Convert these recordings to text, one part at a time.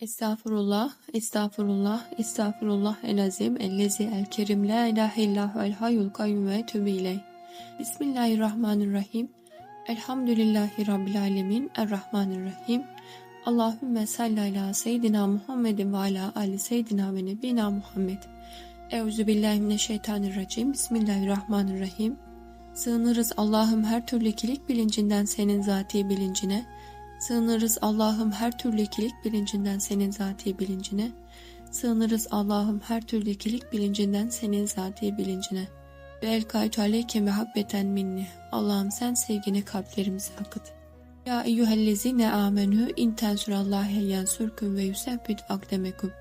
Estağfurullah, estağfurullah, estağfurullah el azim, ellezi el kerim, la ilahe illahu el hayyul kayyum ve tübü ileyh. Bismillahirrahmanirrahim. Elhamdülillahi Rabbil alemin, errahmanirrahim. Allahümme salli ala seyyidina Muhammedin ve ala ali seyyidina ve nebina Muhammed. Euzubillahimineşşeytanirracim. Bismillahirrahmanirrahim. Sığınırız Allah'ım her türlü ikilik bilincinden senin zati bilincine, Sığınırız Allah'ım her türlü ikilik bilincinden senin zati bilincine. Sığınırız Allah'ım her türlü ikilik bilincinden senin zati bilincine. Ve el kaytu aleyke mehabbeten minni. Allah'ım sen sevgini kalplerimize akıt. Ya eyyühellezine amenü in tensurallahe yensurkum ve yusebbit akdemekum.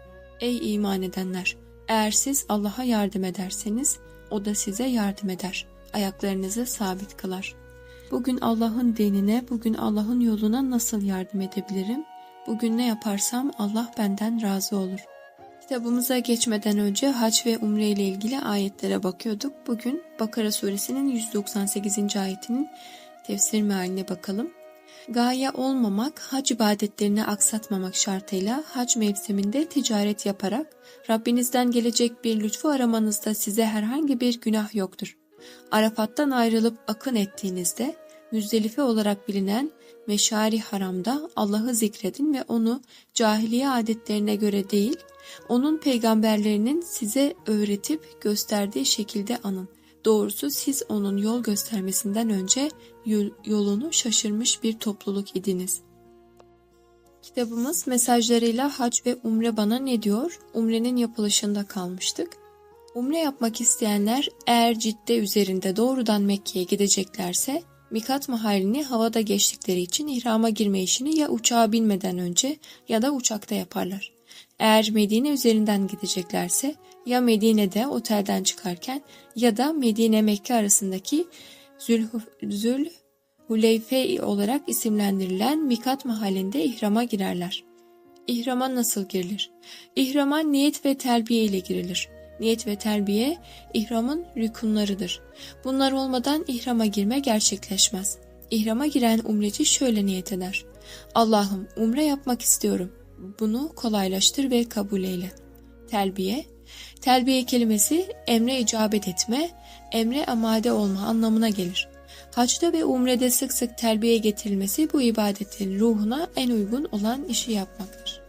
Ey iman edenler! Eğer siz Allah'a yardım ederseniz o da size yardım eder. Ayaklarınızı sabit kılar.'' Bugün Allah'ın dinine, bugün Allah'ın yoluna nasıl yardım edebilirim? Bugün ne yaparsam Allah benden razı olur. Kitabımıza geçmeden önce hac ve umre ile ilgili ayetlere bakıyorduk. Bugün Bakara suresinin 198. ayetinin tefsir mealine bakalım. Gaye olmamak, hac ibadetlerini aksatmamak şartıyla hac mevsiminde ticaret yaparak Rabbinizden gelecek bir lütfu aramanızda size herhangi bir günah yoktur. Arafat'tan ayrılıp akın ettiğinizde Müzdelife olarak bilinen Meşari Haram'da Allah'ı zikredin ve onu cahiliye adetlerine göre değil, onun peygamberlerinin size öğretip gösterdiği şekilde anın. Doğrusu siz onun yol göstermesinden önce yolunu şaşırmış bir topluluk idiniz. Kitabımız mesajlarıyla hac ve umre bana ne diyor? Umrenin yapılışında kalmıştık. Umre yapmak isteyenler eğer cidde üzerinde doğrudan Mekke'ye gideceklerse Mikat mahallini havada geçtikleri için ihrama girme işini ya uçağa binmeden önce ya da uçakta yaparlar. Eğer Medine üzerinden gideceklerse ya Medine'de otelden çıkarken ya da Medine Mekke arasındaki Zül, Zül olarak isimlendirilen Mikat mahallinde ihrama girerler. İhrama nasıl girilir? İhrama niyet ve telbiye ile girilir. Niyet ve terbiye ihramın rükunlarıdır. Bunlar olmadan ihrama girme gerçekleşmez. İhrama giren umreci şöyle niyet eder. Allah'ım umre yapmak istiyorum. Bunu kolaylaştır ve kabul eyle. Telbiye Telbiye kelimesi emre icabet etme, emre amade olma anlamına gelir. Hacda ve umrede sık sık terbiye getirilmesi bu ibadetin ruhuna en uygun olan işi yapmaktır.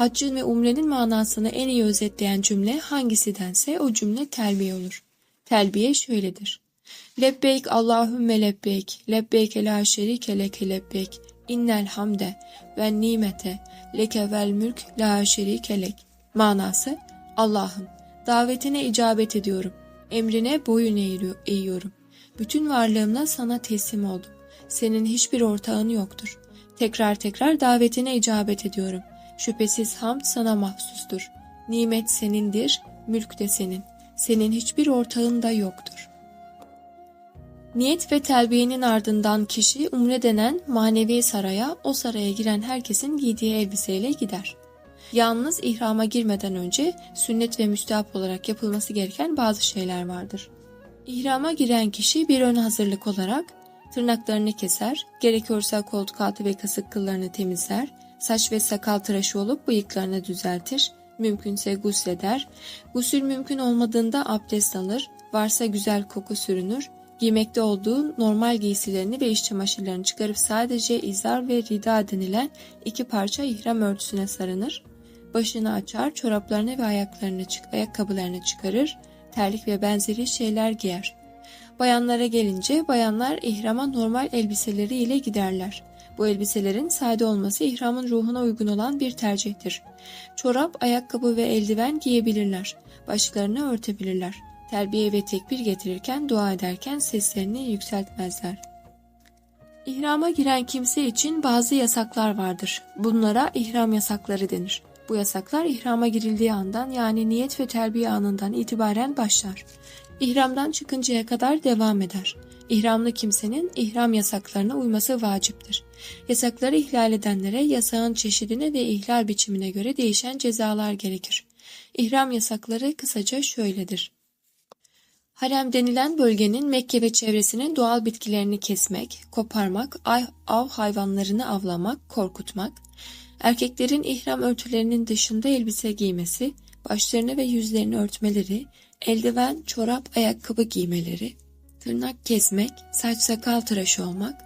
Haccın ve umrenin manasını en iyi özetleyen cümle hangisidense o cümle telbiye olur. Telbiye şöyledir. Lebbeyk Allahümme lebbeyk, lebbeyk la şerike leke lebbeyk, innel hamde ve nimete leke vel mülk la şerike lek. Manası Allah'ım davetine icabet ediyorum, emrine boyun eğiyorum. Bütün varlığımla sana teslim oldum. Senin hiçbir ortağın yoktur. Tekrar tekrar davetine icabet ediyorum. Şüphesiz hamd sana mahsustur. Nimet senindir, mülk de senin. Senin hiçbir ortağın da yoktur. Niyet ve telbiyenin ardından kişi umre denen manevi saraya, o saraya giren herkesin giydiği elbiseyle gider. Yalnız ihrama girmeden önce sünnet ve müstehap olarak yapılması gereken bazı şeyler vardır. İhrama giren kişi bir ön hazırlık olarak tırnaklarını keser, gerekiyorsa koltuk altı ve kasık kıllarını temizler, saç ve sakal tıraşı olup bıyıklarını düzeltir, mümkünse gusleder, gusül mümkün olmadığında abdest alır, varsa güzel koku sürünür, giymekte olduğu normal giysilerini ve iş çamaşırlarını çıkarıp sadece izar ve rida denilen iki parça ihram örtüsüne sarınır, başını açar, çoraplarını ve ayaklarını çık ayakkabılarını çıkarır, terlik ve benzeri şeyler giyer. Bayanlara gelince bayanlar ihrama normal elbiseleri ile giderler. Bu elbiselerin sade olması ihramın ruhuna uygun olan bir tercihtir. Çorap, ayakkabı ve eldiven giyebilirler. Başlarını örtebilirler. Terbiye ve tekbir getirirken dua ederken seslerini yükseltmezler. İhrama giren kimse için bazı yasaklar vardır. Bunlara ihram yasakları denir. Bu yasaklar ihrama girildiği andan yani niyet ve terbiye anından itibaren başlar. İhramdan çıkıncaya kadar devam eder. İhramlı kimsenin ihram yasaklarına uyması vaciptir. Yasakları ihlal edenlere yasağın çeşidine ve ihlal biçimine göre değişen cezalar gerekir. İhram yasakları kısaca şöyledir. Harem denilen bölgenin Mekke ve çevresinin doğal bitkilerini kesmek, koparmak, av hayvanlarını avlamak, korkutmak, Erkeklerin ihram örtülerinin dışında elbise giymesi, başlarını ve yüzlerini örtmeleri, eldiven, çorap, ayakkabı giymeleri, tırnak kesmek, saç sakal tıraşı olmak,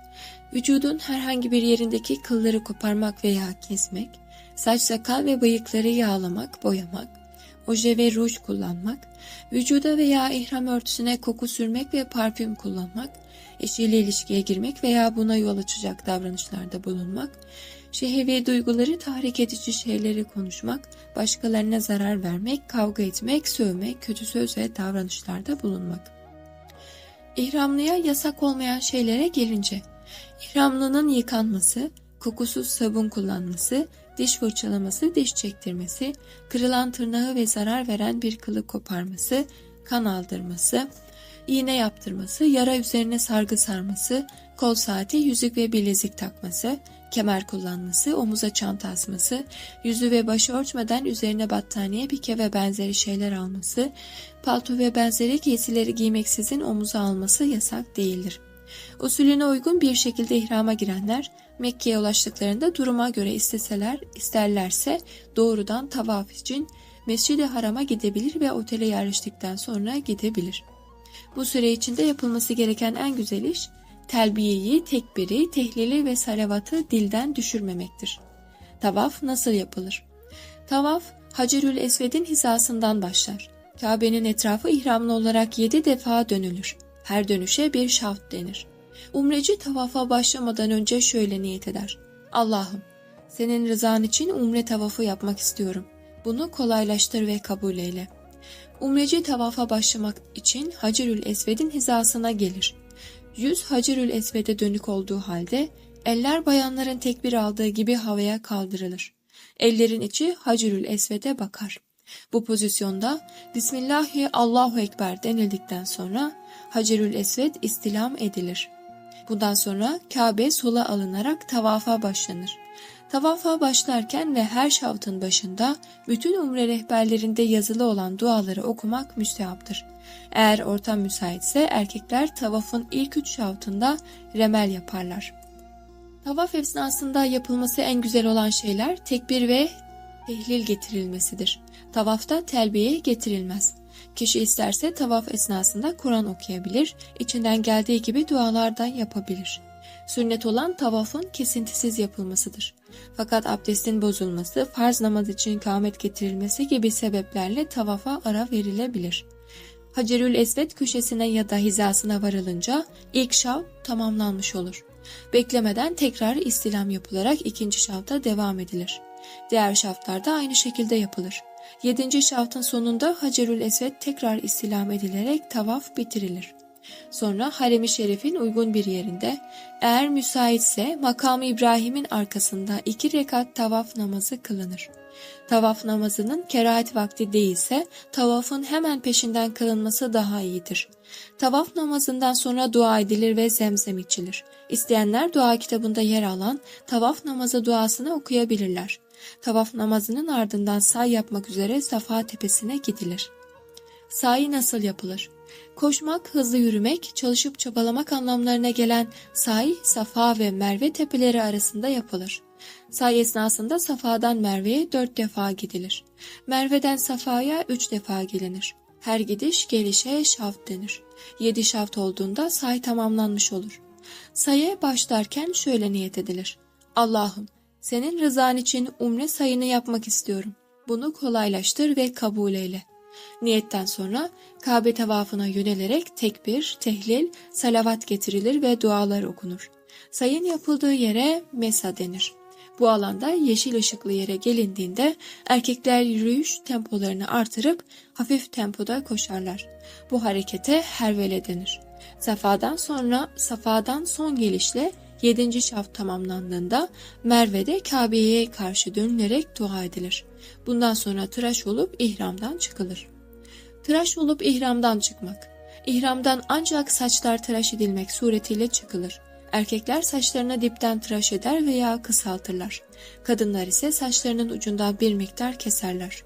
vücudun herhangi bir yerindeki kılları koparmak veya kesmek, saç sakal ve bıyıkları yağlamak, boyamak, oje ve ruj kullanmak, vücuda veya ihram örtüsüne koku sürmek ve parfüm kullanmak, eşiyle ilişkiye girmek veya buna yol açacak davranışlarda bulunmak, şehvi duyguları tahrik edici şeyleri konuşmak, başkalarına zarar vermek, kavga etmek, sövmek, kötü söz ve davranışlarda bulunmak. İhramlıya yasak olmayan şeylere gelince, ihramlının yıkanması, kokusuz sabun kullanması, diş fırçalaması, diş çektirmesi, kırılan tırnağı ve zarar veren bir kılı koparması, kan aldırması, iğne yaptırması, yara üzerine sargı sarması, kol saati, yüzük ve bilezik takması, kemer kullanması, omuza çanta asması, yüzü ve başı örtmeden üzerine battaniye, pike ve benzeri şeyler alması, palto ve benzeri giysileri giymeksizin omuza alması yasak değildir. Usulüne uygun bir şekilde ihrama girenler Mekke'ye ulaştıklarında duruma göre isteseler, isterlerse doğrudan tavaf için Mescid-i Haram'a gidebilir ve otele yerleştikten sonra gidebilir. Bu süre içinde yapılması gereken en güzel iş, telbiyeyi, tekbiri, tehlili ve salavatı dilden düşürmemektir. Tavaf nasıl yapılır? Tavaf, Hacerül Esved'in hizasından başlar. Kabe'nin etrafı ihramlı olarak yedi defa dönülür. Her dönüşe bir şaft denir. Umreci tavafa başlamadan önce şöyle niyet eder. Allah'ım, senin rızan için umre tavafı yapmak istiyorum. Bunu kolaylaştır ve kabul eyle. Umreci tavafa başlamak için Hacerül Esved'in hizasına gelir. Yüz Hacerül Esved'e dönük olduğu halde eller bayanların tekbir aldığı gibi havaya kaldırılır. Ellerin içi Hacerül Esved'e bakar. Bu pozisyonda Bismillahi Allahu Ekber denildikten sonra Hacerül Esved istilam edilir. Bundan sonra Kabe sola alınarak tavafa başlanır. Tavafa başlarken ve her şavtın başında bütün umre rehberlerinde yazılı olan duaları okumak müstehaptır. Eğer ortam müsaitse erkekler tavafın ilk üç şavtında remel yaparlar. Tavaf esnasında yapılması en güzel olan şeyler tekbir ve tehlil getirilmesidir. Tavafta telbiye getirilmez. Kişi isterse tavaf esnasında Kur'an okuyabilir, içinden geldiği gibi dualar da yapabilir. Sünnet olan tavafın kesintisiz yapılmasıdır. Fakat abdestin bozulması, farz namaz için kâmet getirilmesi gibi sebeplerle tavafa ara verilebilir. Hacerül Esved köşesine ya da hizasına varılınca ilk şav tamamlanmış olur. Beklemeden tekrar istilam yapılarak ikinci şavta devam edilir. Diğer şaftlar da aynı şekilde yapılır. Yedinci şaftın sonunda Hacerül Esved tekrar istilam edilerek tavaf bitirilir. Sonra harem-i şerifin uygun bir yerinde eğer müsaitse makamı İbrahim'in arkasında iki rekat tavaf namazı kılınır. Tavaf namazının kerahat vakti değilse tavafın hemen peşinden kılınması daha iyidir. Tavaf namazından sonra dua edilir ve zemzem içilir. İsteyenler dua kitabında yer alan tavaf namazı duasını okuyabilirler. Tavaf namazının ardından say yapmak üzere Safa tepesine gidilir. Sahi nasıl yapılır? Koşmak, hızlı yürümek, çalışıp çabalamak anlamlarına gelen say, Safa ve Merve tepeleri arasında yapılır. Say esnasında Safa'dan Merve'ye dört defa gidilir. Merve'den Safa'ya üç defa gelinir. Her gidiş gelişe şaft denir. Yedi şaft olduğunda say tamamlanmış olur. Sayı başlarken şöyle niyet edilir. Allah'ım senin rızan için umre sayını yapmak istiyorum. Bunu kolaylaştır ve kabul eyle. Niyetten sonra Kabe tavafına yönelerek tekbir, tehlil, salavat getirilir ve dualar okunur. Sayın yapıldığı yere mesa denir. Bu alanda yeşil ışıklı yere gelindiğinde erkekler yürüyüş tempolarını artırıp hafif tempoda koşarlar. Bu harekete hervele denir. Safadan sonra safadan son gelişle 7. şaft tamamlandığında Merve'de Kabe'ye karşı dönülerek dua edilir. Bundan sonra tıraş olup ihramdan çıkılır. Tıraş olup ihramdan çıkmak. İhramdan ancak saçlar tıraş edilmek suretiyle çıkılır. Erkekler saçlarına dipten tıraş eder veya kısaltırlar. Kadınlar ise saçlarının ucundan bir miktar keserler.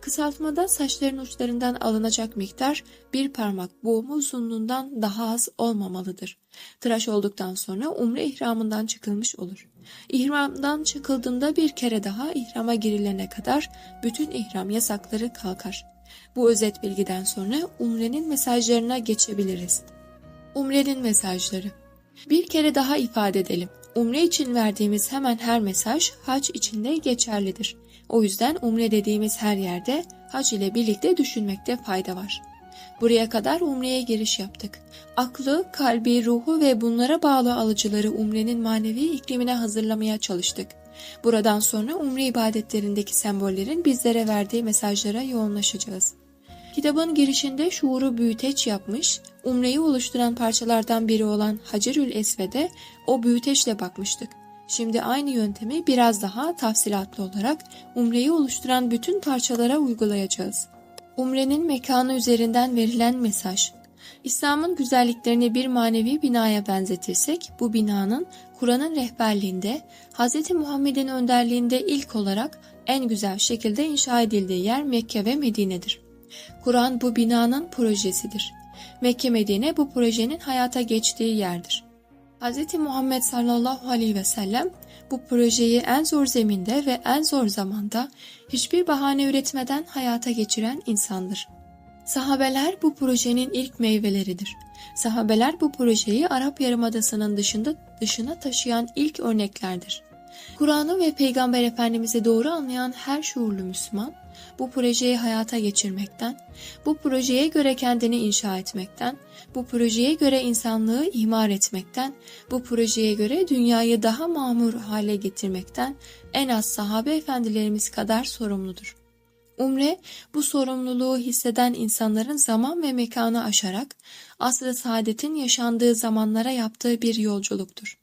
Kısaltmada saçların uçlarından alınacak miktar bir parmak boğumu uzunluğundan daha az olmamalıdır. Tıraş olduktan sonra umre ihramından çıkılmış olur. İhramdan çıkıldığında bir kere daha ihrama girilene kadar bütün ihram yasakları kalkar. Bu özet bilgiden sonra umrenin mesajlarına geçebiliriz. Umrenin mesajları Bir kere daha ifade edelim. Umre için verdiğimiz hemen her mesaj hac içinde geçerlidir. O yüzden umre dediğimiz her yerde hac ile birlikte düşünmekte fayda var. Buraya kadar umreye giriş yaptık. Aklı, kalbi, ruhu ve bunlara bağlı alıcıları umrenin manevi iklimine hazırlamaya çalıştık. Buradan sonra umre ibadetlerindeki sembollerin bizlere verdiği mesajlara yoğunlaşacağız. Kitabın girişinde şuuru büyüteç yapmış, umreyi oluşturan parçalardan biri olan Hacerül Esved'e o büyüteçle bakmıştık. Şimdi aynı yöntemi biraz daha tafsilatlı olarak umreyi oluşturan bütün parçalara uygulayacağız. Umrenin mekanı üzerinden verilen mesaj. İslam'ın güzelliklerini bir manevi binaya benzetirsek bu binanın Kur'an'ın rehberliğinde Hz. Muhammed'in önderliğinde ilk olarak en güzel şekilde inşa edildiği yer Mekke ve Medine'dir. Kur'an bu binanın projesidir. Mekke Medine bu projenin hayata geçtiği yerdir. Hz. Muhammed sallallahu aleyhi ve sellem bu projeyi en zor zeminde ve en zor zamanda hiçbir bahane üretmeden hayata geçiren insandır. Sahabeler bu projenin ilk meyveleridir. Sahabeler bu projeyi Arap Yarımadası'nın dışında dışına taşıyan ilk örneklerdir. Kur'an'ı ve Peygamber Efendimiz'i doğru anlayan her şuurlu Müslüman, bu projeyi hayata geçirmekten, bu projeye göre kendini inşa etmekten, bu projeye göre insanlığı imar etmekten, bu projeye göre dünyayı daha mamur hale getirmekten en az sahabe efendilerimiz kadar sorumludur. Umre, bu sorumluluğu hisseden insanların zaman ve mekanı aşarak asr-ı saadetin yaşandığı zamanlara yaptığı bir yolculuktur.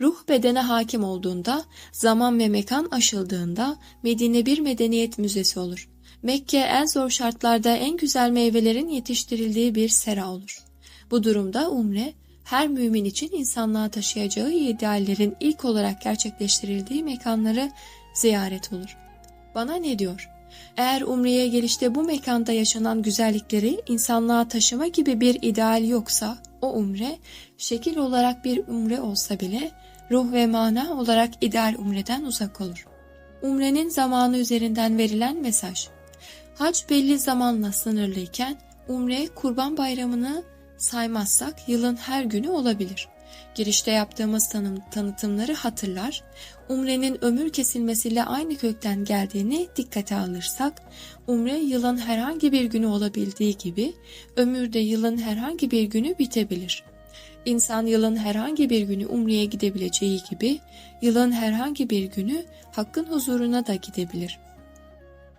Ruh bedene hakim olduğunda, zaman ve mekan aşıldığında Medine bir medeniyet müzesi olur. Mekke en zor şartlarda en güzel meyvelerin yetiştirildiği bir sera olur. Bu durumda umre, her mümin için insanlığa taşıyacağı ideallerin ilk olarak gerçekleştirildiği mekanları ziyaret olur. Bana ne diyor? Eğer umreye gelişte bu mekanda yaşanan güzellikleri insanlığa taşıma gibi bir ideal yoksa, o umre, şekil olarak bir umre olsa bile, ruh ve mana olarak ideal umreden uzak olur. Umrenin zamanı üzerinden verilen mesaj. Hac belli zamanla sınırlıyken, umre kurban bayramını saymazsak yılın her günü olabilir. Girişte yaptığımız tanım, tanıtımları hatırlar, umrenin ömür kesilmesiyle aynı kökten geldiğini dikkate alırsak, umre yılın herhangi bir günü olabildiği gibi, ömür de yılın herhangi bir günü bitebilir. İnsan yılın herhangi bir günü umreye gidebileceği gibi, yılın herhangi bir günü hakkın huzuruna da gidebilir.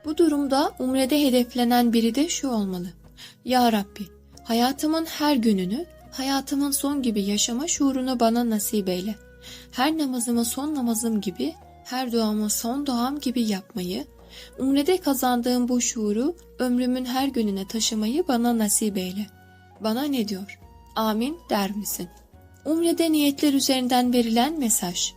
Bu durumda umrede hedeflenen biri de şu olmalı. Ya Rabbi, hayatımın her gününü hayatımın son gibi yaşama şuurunu bana nasip eyle. Her namazımı son namazım gibi, her duamı son duam gibi yapmayı, umrede kazandığım bu şuuru ömrümün her gününe taşımayı bana nasip eyle. Bana ne diyor? Amin der misin? Umrede niyetler üzerinden verilen mesaj.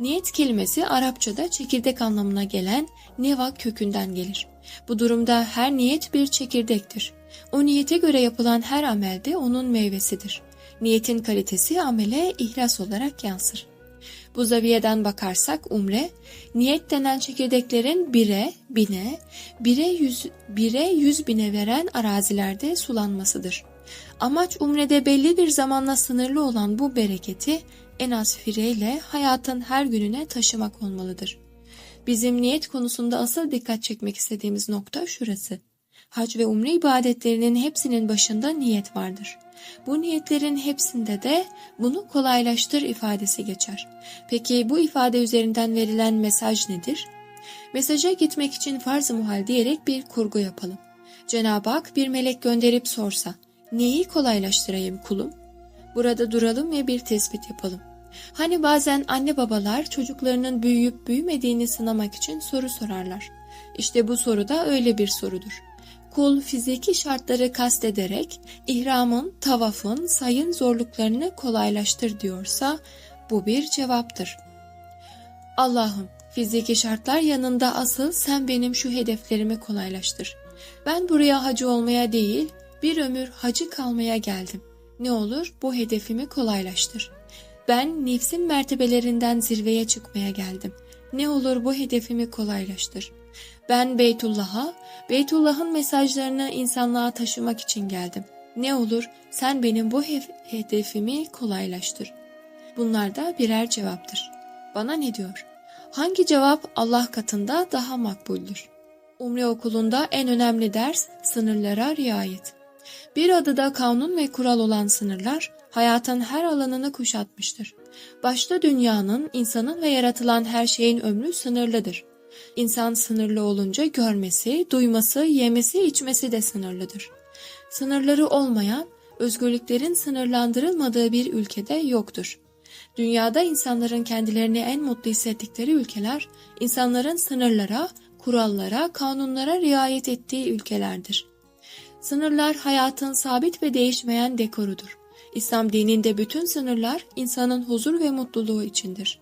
Niyet kelimesi Arapçada çekirdek anlamına gelen neva kökünden gelir. Bu durumda her niyet bir çekirdektir. O niyete göre yapılan her amel de onun meyvesidir. Niyetin kalitesi amele ihlas olarak yansır. Bu zaviyeden bakarsak umre, niyet denen çekirdeklerin bire, bine, bire yüz, bire yüz bine veren arazilerde sulanmasıdır. Amaç umrede belli bir zamanla sınırlı olan bu bereketi en az fireyle hayatın her gününe taşımak olmalıdır. Bizim niyet konusunda asıl dikkat çekmek istediğimiz nokta şurası. Hac ve umre ibadetlerinin hepsinin başında niyet vardır. Bu niyetlerin hepsinde de bunu kolaylaştır ifadesi geçer. Peki bu ifade üzerinden verilen mesaj nedir? Mesaja gitmek için farz-ı muhal diyerek bir kurgu yapalım. Cenab-ı Hak bir melek gönderip sorsa, neyi kolaylaştırayım kulum? Burada duralım ve bir tespit yapalım. Hani bazen anne babalar çocuklarının büyüyüp büyümediğini sınamak için soru sorarlar. İşte bu soru da öyle bir sorudur. Kul fiziki şartları kastederek ihramın, tavafın, sayın zorluklarını kolaylaştır diyorsa bu bir cevaptır. Allah'ım Fiziki şartlar yanında asıl sen benim şu hedeflerimi kolaylaştır. Ben buraya hacı olmaya değil, bir ömür hacı kalmaya geldim. Ne olur bu hedefimi kolaylaştır. Ben nefsin mertebelerinden zirveye çıkmaya geldim. Ne olur bu hedefimi kolaylaştır. Ben Beytullah'a, Beytullah'ın mesajlarını insanlığa taşımak için geldim. Ne olur sen benim bu hedefimi kolaylaştır. Bunlar da birer cevaptır. Bana ne diyor? Hangi cevap Allah katında daha makbuldür? Umre okulunda en önemli ders sınırlara riayet. Bir adıda kanun ve kural olan sınırlar hayatın her alanını kuşatmıştır. Başta dünyanın, insanın ve yaratılan her şeyin ömrü sınırlıdır. İnsan sınırlı olunca görmesi, duyması, yemesi, içmesi de sınırlıdır. Sınırları olmayan, özgürlüklerin sınırlandırılmadığı bir ülkede yoktur. Dünyada insanların kendilerini en mutlu hissettikleri ülkeler, insanların sınırlara, kurallara, kanunlara riayet ettiği ülkelerdir. Sınırlar hayatın sabit ve değişmeyen dekorudur. İslam dininde bütün sınırlar insanın huzur ve mutluluğu içindir.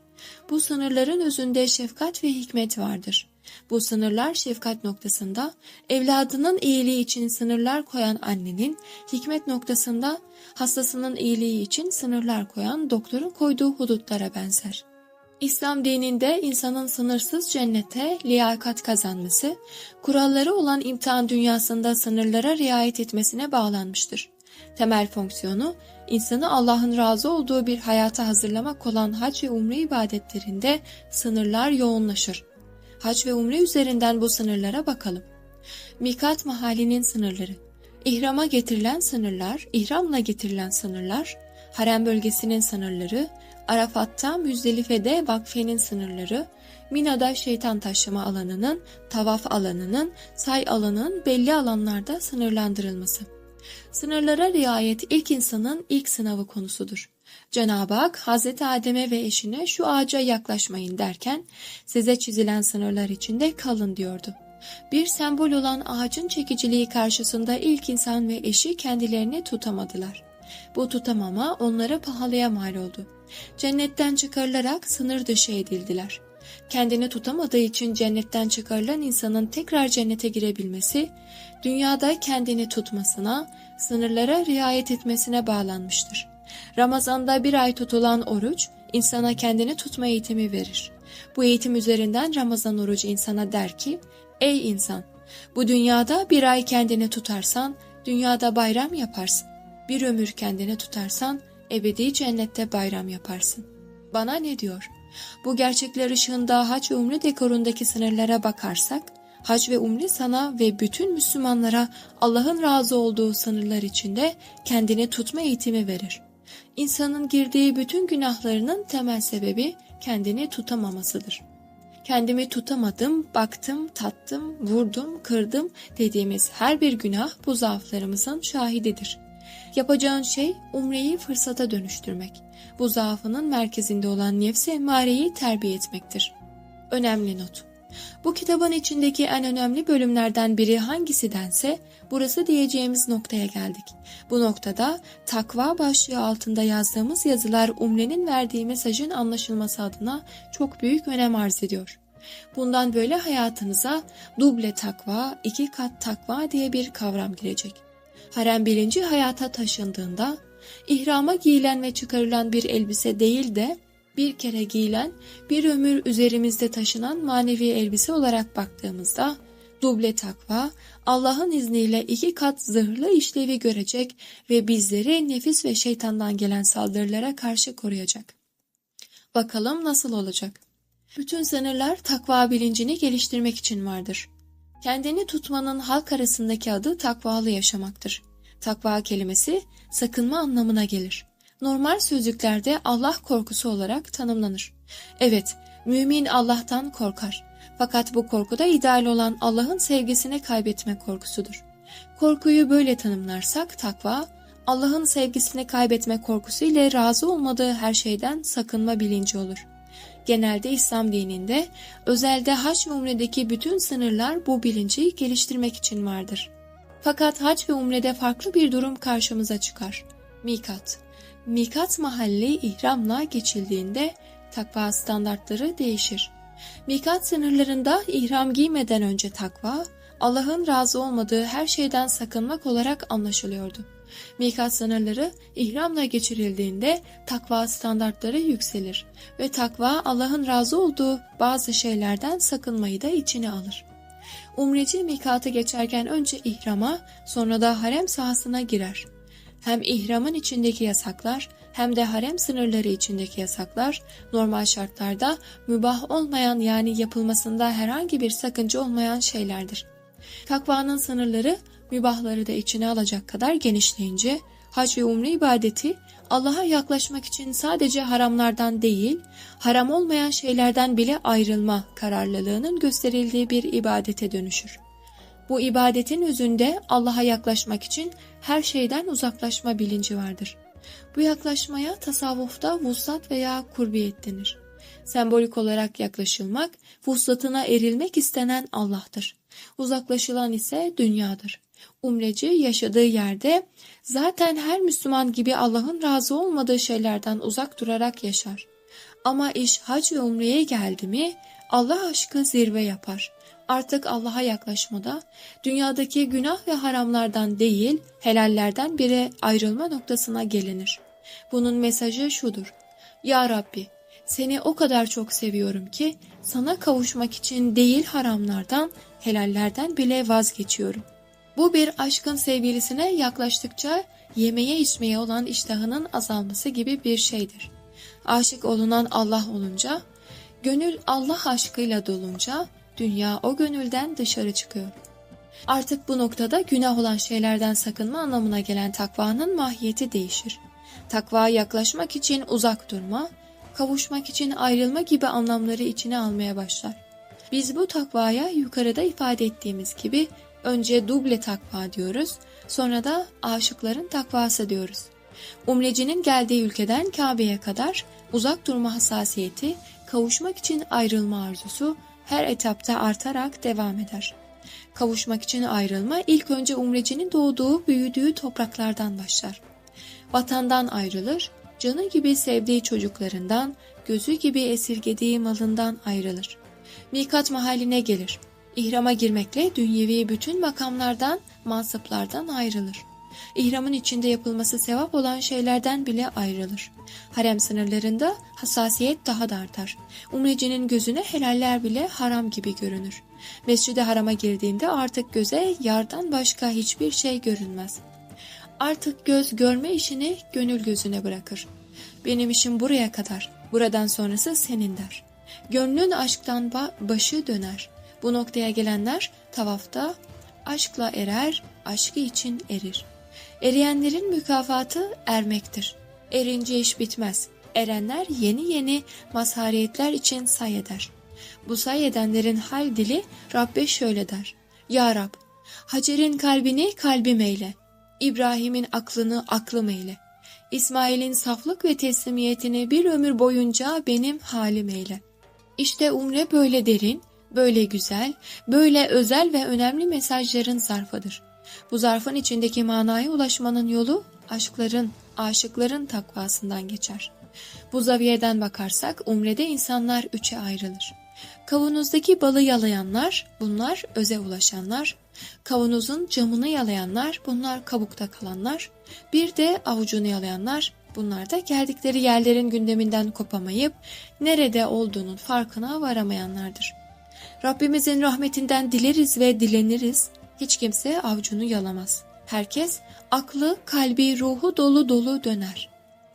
Bu sınırların özünde şefkat ve hikmet vardır. Bu sınırlar şefkat noktasında evladının iyiliği için sınırlar koyan annenin, hikmet noktasında hastasının iyiliği için sınırlar koyan doktorun koyduğu hudutlara benzer. İslam dininde insanın sınırsız cennete liyakat kazanması, kuralları olan imtihan dünyasında sınırlara riayet etmesine bağlanmıştır. Temel fonksiyonu, insanı Allah'ın razı olduğu bir hayata hazırlamak olan hac ve umre ibadetlerinde sınırlar yoğunlaşır. Hac ve umre üzerinden bu sınırlara bakalım. Mikat mahallinin sınırları, İhrama getirilen sınırlar, ihramla getirilen sınırlar, harem bölgesinin sınırları, Arafat'ta Müzdelife'de vakfenin sınırları, Mina'da şeytan taşıma alanının, tavaf alanının, say alanının belli alanlarda sınırlandırılması. Sınırlara riayet ilk insanın ilk sınavı konusudur. Cenab-ı Hak Hz. Adem'e ve eşine şu ağaca yaklaşmayın derken size çizilen sınırlar içinde kalın diyordu. Bir sembol olan ağacın çekiciliği karşısında ilk insan ve eşi kendilerini tutamadılar. Bu tutamama onlara pahalıya mal oldu. Cennetten çıkarılarak sınır dışı edildiler. Kendini tutamadığı için cennetten çıkarılan insanın tekrar cennete girebilmesi, dünyada kendini tutmasına, sınırlara riayet etmesine bağlanmıştır. Ramazanda bir ay tutulan oruç, insana kendini tutma eğitimi verir. Bu eğitim üzerinden Ramazan orucu insana der ki, Ey insan! Bu dünyada bir ay kendini tutarsan, dünyada bayram yaparsın. Bir ömür kendini tutarsan, ebedi cennette bayram yaparsın. Bana ne diyor? Bu gerçekler ışığında hac ve umre dekorundaki sınırlara bakarsak, hac ve umre sana ve bütün Müslümanlara Allah'ın razı olduğu sınırlar içinde kendini tutma eğitimi verir. İnsanın girdiği bütün günahlarının temel sebebi kendini tutamamasıdır. Kendimi tutamadım, baktım, tattım, vurdum, kırdım dediğimiz her bir günah bu zaaflarımızın şahididir. Yapacağın şey umreyi fırsata dönüştürmek. Bu zaafının merkezinde olan nefsi emareyi terbiye etmektir. Önemli not. Bu kitabın içindeki en önemli bölümlerden biri hangisi dense burası diyeceğimiz noktaya geldik. Bu noktada takva başlığı altında yazdığımız yazılar umrenin verdiği mesajın anlaşılması adına çok büyük önem arz ediyor. Bundan böyle hayatınıza duble takva, iki kat takva diye bir kavram girecek. Harem bilinci hayata taşındığında ihrama giyilen ve çıkarılan bir elbise değil de bir kere giyilen, bir ömür üzerimizde taşınan manevi elbise olarak baktığımızda duble takva Allah'ın izniyle iki kat zırhlı işlevi görecek ve bizleri nefis ve şeytandan gelen saldırılara karşı koruyacak. Bakalım nasıl olacak? Bütün sınırlar takva bilincini geliştirmek için vardır. Kendini tutmanın halk arasındaki adı takvalı yaşamaktır. Takva kelimesi sakınma anlamına gelir normal sözlüklerde Allah korkusu olarak tanımlanır. Evet, mümin Allah'tan korkar. Fakat bu korkuda ideal olan Allah'ın sevgisini kaybetme korkusudur. Korkuyu böyle tanımlarsak takva, Allah'ın sevgisini kaybetme korkusu ile razı olmadığı her şeyden sakınma bilinci olur. Genelde İslam dininde, özelde hac ve umredeki bütün sınırlar bu bilinci geliştirmek için vardır. Fakat hac ve umrede farklı bir durum karşımıza çıkar. Mikat Mikat mahalli ihramla geçildiğinde takva standartları değişir. Mikat sınırlarında ihram giymeden önce takva, Allah'ın razı olmadığı her şeyden sakınmak olarak anlaşılıyordu. Mikat sınırları ihramla geçirildiğinde takva standartları yükselir ve takva Allah'ın razı olduğu bazı şeylerden sakınmayı da içine alır. Umreci mikatı geçerken önce ihrama sonra da harem sahasına girer. Hem ihramın içindeki yasaklar hem de harem sınırları içindeki yasaklar normal şartlarda mübah olmayan yani yapılmasında herhangi bir sakınca olmayan şeylerdir. Takvanın sınırları mübahları da içine alacak kadar genişleyince hac ve umre ibadeti Allah'a yaklaşmak için sadece haramlardan değil, haram olmayan şeylerden bile ayrılma kararlılığının gösterildiği bir ibadete dönüşür. Bu ibadetin özünde Allah'a yaklaşmak için her şeyden uzaklaşma bilinci vardır. Bu yaklaşmaya tasavvufta vuslat veya kurbiyet denir. Sembolik olarak yaklaşılmak, vuslatına erilmek istenen Allah'tır. Uzaklaşılan ise dünyadır. Umreci yaşadığı yerde zaten her Müslüman gibi Allah'ın razı olmadığı şeylerden uzak durarak yaşar. Ama iş hac ve umreye geldi mi Allah aşkı zirve yapar. Artık Allah'a yaklaşmada dünyadaki günah ve haramlardan değil helallerden biri ayrılma noktasına gelinir. Bunun mesajı şudur. Ya Rabbi seni o kadar çok seviyorum ki sana kavuşmak için değil haramlardan helallerden bile vazgeçiyorum. Bu bir aşkın sevgilisine yaklaştıkça yemeye içmeye olan iştahının azalması gibi bir şeydir. Aşık olunan Allah olunca, gönül Allah aşkıyla dolunca dünya o gönülden dışarı çıkıyor. Artık bu noktada günah olan şeylerden sakınma anlamına gelen takvanın mahiyeti değişir. Takvaya yaklaşmak için uzak durma, kavuşmak için ayrılma gibi anlamları içine almaya başlar. Biz bu takvaya yukarıda ifade ettiğimiz gibi önce duble takva diyoruz, sonra da aşıkların takvası diyoruz. Umrecinin geldiği ülkeden Kabe'ye kadar uzak durma hassasiyeti, kavuşmak için ayrılma arzusu her etapta artarak devam eder. Kavuşmak için ayrılma ilk önce umrecinin doğduğu, büyüdüğü topraklardan başlar. Vatandan ayrılır, canı gibi sevdiği çocuklarından, gözü gibi esirgediği malından ayrılır. Mikat mahalline gelir. İhrama girmekle dünyevi bütün makamlardan, mansıplardan ayrılır. İhramın içinde yapılması sevap olan şeylerden bile ayrılır. Harem sınırlarında hassasiyet daha da artar. Umrecinin gözüne helaller bile haram gibi görünür. Mescide harama girdiğinde artık göze yardan başka hiçbir şey görünmez. Artık göz görme işini gönül gözüne bırakır. Benim işim buraya kadar, buradan sonrası senin der. Gönlün aşktan ba başı döner. Bu noktaya gelenler tavafta aşkla erer, aşkı için erir. Eriyenlerin mükafatı ermektir. Erince iş bitmez. Erenler yeni yeni mazhariyetler için say eder. Bu say edenlerin hal dili Rabbe şöyle der. Ya Rab, Hacer'in kalbini kalbim eyle. İbrahim'in aklını aklım eyle. İsmail'in saflık ve teslimiyetini bir ömür boyunca benim halim eyle. İşte umre böyle derin, böyle güzel, böyle özel ve önemli mesajların zarfıdır. Bu zarfın içindeki manaya ulaşmanın yolu aşkların, aşıkların takvasından geçer. Bu zaviyeden bakarsak umrede insanlar üçe ayrılır. Kavunuzdaki balı yalayanlar, bunlar öze ulaşanlar. Kavunuzun camını yalayanlar, bunlar kabukta kalanlar. Bir de avucunu yalayanlar, bunlar da geldikleri yerlerin gündeminden kopamayıp nerede olduğunun farkına varamayanlardır. Rabbimizin rahmetinden dileriz ve dileniriz. Hiç kimse avucunu yalamaz. Herkes aklı, kalbi, ruhu dolu dolu döner.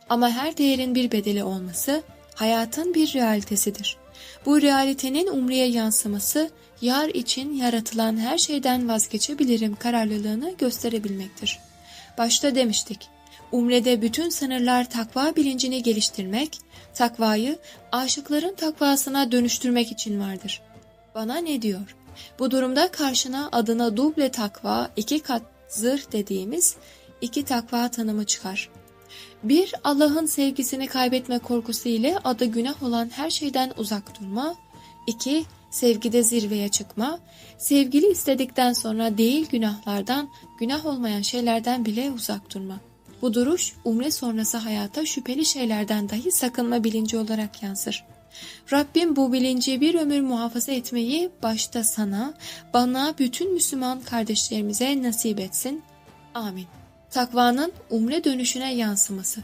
Ama her değerin bir bedeli olması hayatın bir realitesidir. Bu realitenin umriye yansıması yar için yaratılan her şeyden vazgeçebilirim kararlılığını gösterebilmektir. Başta demiştik. Umrede bütün sınırlar takva bilincini geliştirmek, takvayı aşıkların takvasına dönüştürmek için vardır. Bana ne diyor? Bu durumda karşına adına duble takva, iki kat zırh dediğimiz iki takva tanımı çıkar. Bir, Allah'ın sevgisini kaybetme korkusu ile adı günah olan her şeyden uzak durma. İki, sevgide zirveye çıkma. Sevgili istedikten sonra değil günahlardan, günah olmayan şeylerden bile uzak durma. Bu duruş umre sonrası hayata şüpheli şeylerden dahi sakınma bilinci olarak yansır. Rabbim bu bilinci bir ömür muhafaza etmeyi başta sana, bana, bütün Müslüman kardeşlerimize nasip etsin. Amin. Takvanın umre dönüşüne yansıması.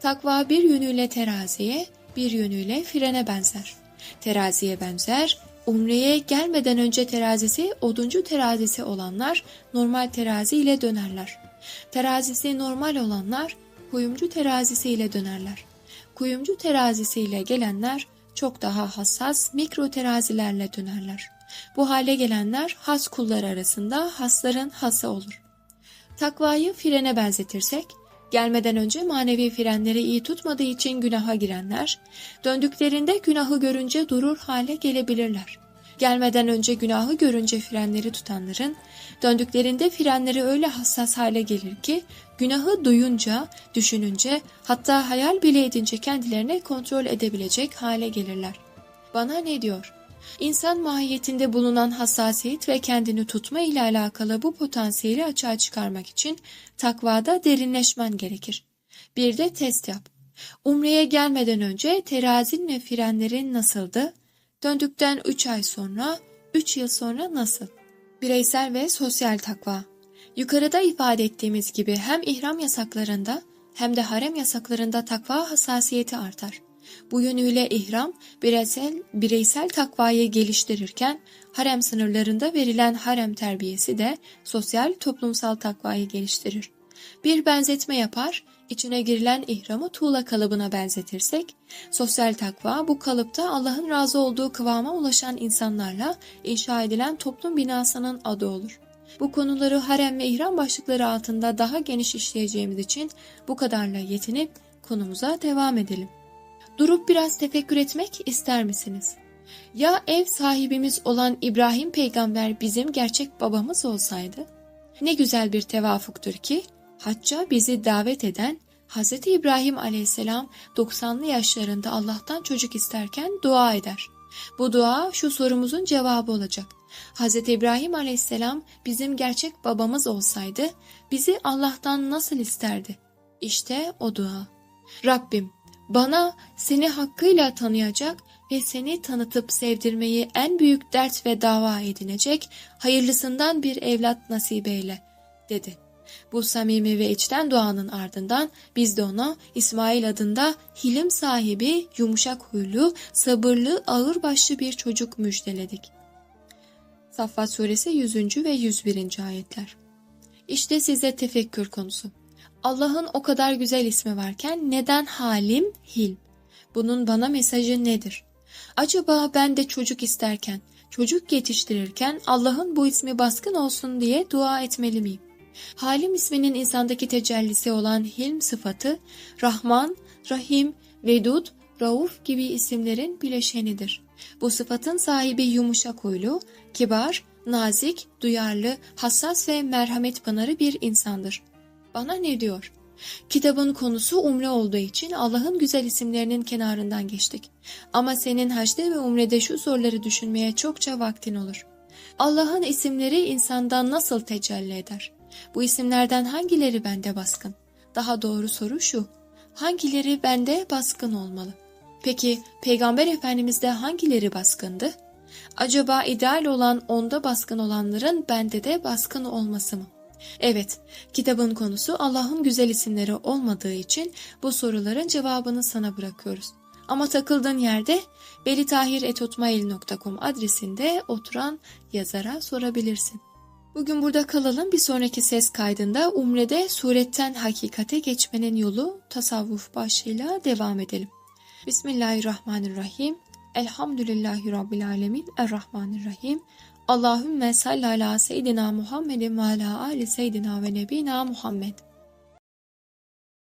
Takva bir yönüyle teraziye, bir yönüyle frene benzer. Teraziye benzer, umreye gelmeden önce terazisi oduncu terazisi olanlar normal terazi ile dönerler. Terazisi normal olanlar kuyumcu terazisi ile dönerler. Kuyumcu terazisi ile gelenler çok daha hassas mikro terazilerle dönerler. Bu hale gelenler has kullar arasında hasların hası olur. Takvayı frene benzetirsek, gelmeden önce manevi frenleri iyi tutmadığı için günaha girenler, döndüklerinde günahı görünce durur hale gelebilirler. Gelmeden önce günahı görünce frenleri tutanların, döndüklerinde frenleri öyle hassas hale gelir ki, günahı duyunca, düşününce, hatta hayal bile edince kendilerine kontrol edebilecek hale gelirler. Bana ne diyor? İnsan mahiyetinde bulunan hassasiyet ve kendini tutma ile alakalı bu potansiyeli açığa çıkarmak için takvada derinleşmen gerekir. Bir de test yap. Umreye gelmeden önce terazin ve frenlerin nasıldı? Döndükten 3 ay sonra, 3 yıl sonra nasıl? Bireysel ve sosyal takva. Yukarıda ifade ettiğimiz gibi hem ihram yasaklarında hem de harem yasaklarında takva hassasiyeti artar. Bu yönüyle ihram bireysel, bireysel takvayı geliştirirken harem sınırlarında verilen harem terbiyesi de sosyal toplumsal takvayı geliştirir. Bir benzetme yapar, içine girilen ihramı tuğla kalıbına benzetirsek, sosyal takva bu kalıpta Allah'ın razı olduğu kıvama ulaşan insanlarla inşa edilen toplum binasının adı olur. Bu konuları harem ve ihram başlıkları altında daha geniş işleyeceğimiz için bu kadarla yetinip konumuza devam edelim. Durup biraz tefekkür etmek ister misiniz? Ya ev sahibimiz olan İbrahim peygamber bizim gerçek babamız olsaydı? Ne güzel bir tevafuktur ki hacca bizi davet eden Hz. İbrahim aleyhisselam 90'lı yaşlarında Allah'tan çocuk isterken dua eder. Bu dua şu sorumuzun cevabı olacak. Hz. İbrahim aleyhisselam bizim gerçek babamız olsaydı bizi Allah'tan nasıl isterdi? İşte o dua. Rabbim bana seni hakkıyla tanıyacak ve seni tanıtıp sevdirmeyi en büyük dert ve dava edinecek hayırlısından bir evlat nasip eyle, dedi. Bu samimi ve içten duanın ardından biz de ona İsmail adında hilim sahibi, yumuşak huylu, sabırlı, ağırbaşlı bir çocuk müjdeledik. Saffat suresi 100. ve 101. ayetler. İşte size tefekkür konusu. Allah'ın o kadar güzel ismi varken neden Halim, Hilm? Bunun bana mesajı nedir? Acaba ben de çocuk isterken, çocuk yetiştirirken Allah'ın bu ismi baskın olsun diye dua etmeli miyim? Halim isminin insandaki tecellisi olan Hilm sıfatı, Rahman, Rahim, Vedud, Rauf gibi isimlerin bileşenidir. Bu sıfatın sahibi yumuşak huylu, kibar, nazik, duyarlı, hassas ve merhamet pınarı bir insandır. Bana ne diyor? Kitabın konusu umre olduğu için Allah'ın güzel isimlerinin kenarından geçtik. Ama senin hacde ve umrede şu soruları düşünmeye çokça vaktin olur. Allah'ın isimleri insandan nasıl tecelli eder? Bu isimlerden hangileri bende baskın? Daha doğru soru şu. Hangileri bende baskın olmalı? Peki Peygamber Efendimiz'de hangileri baskındı? Acaba ideal olan onda baskın olanların bende de baskın olması mı? Evet, kitabın konusu Allah'ın güzel isimleri olmadığı için bu soruların cevabını sana bırakıyoruz. Ama takıldığın yerde belitahir.otmail.com adresinde oturan yazara sorabilirsin. Bugün burada kalalım. Bir sonraki ses kaydında Umre'de suretten hakikate geçmenin yolu tasavvuf başlığıyla devam edelim. Bismillahirrahmanirrahim. Elhamdülillahi Rabbil Alemin. Errahmanirrahim. Allahümme salli ala seyyidina Muhammedin ve ala ali seyyidina ve nebina Muhammed.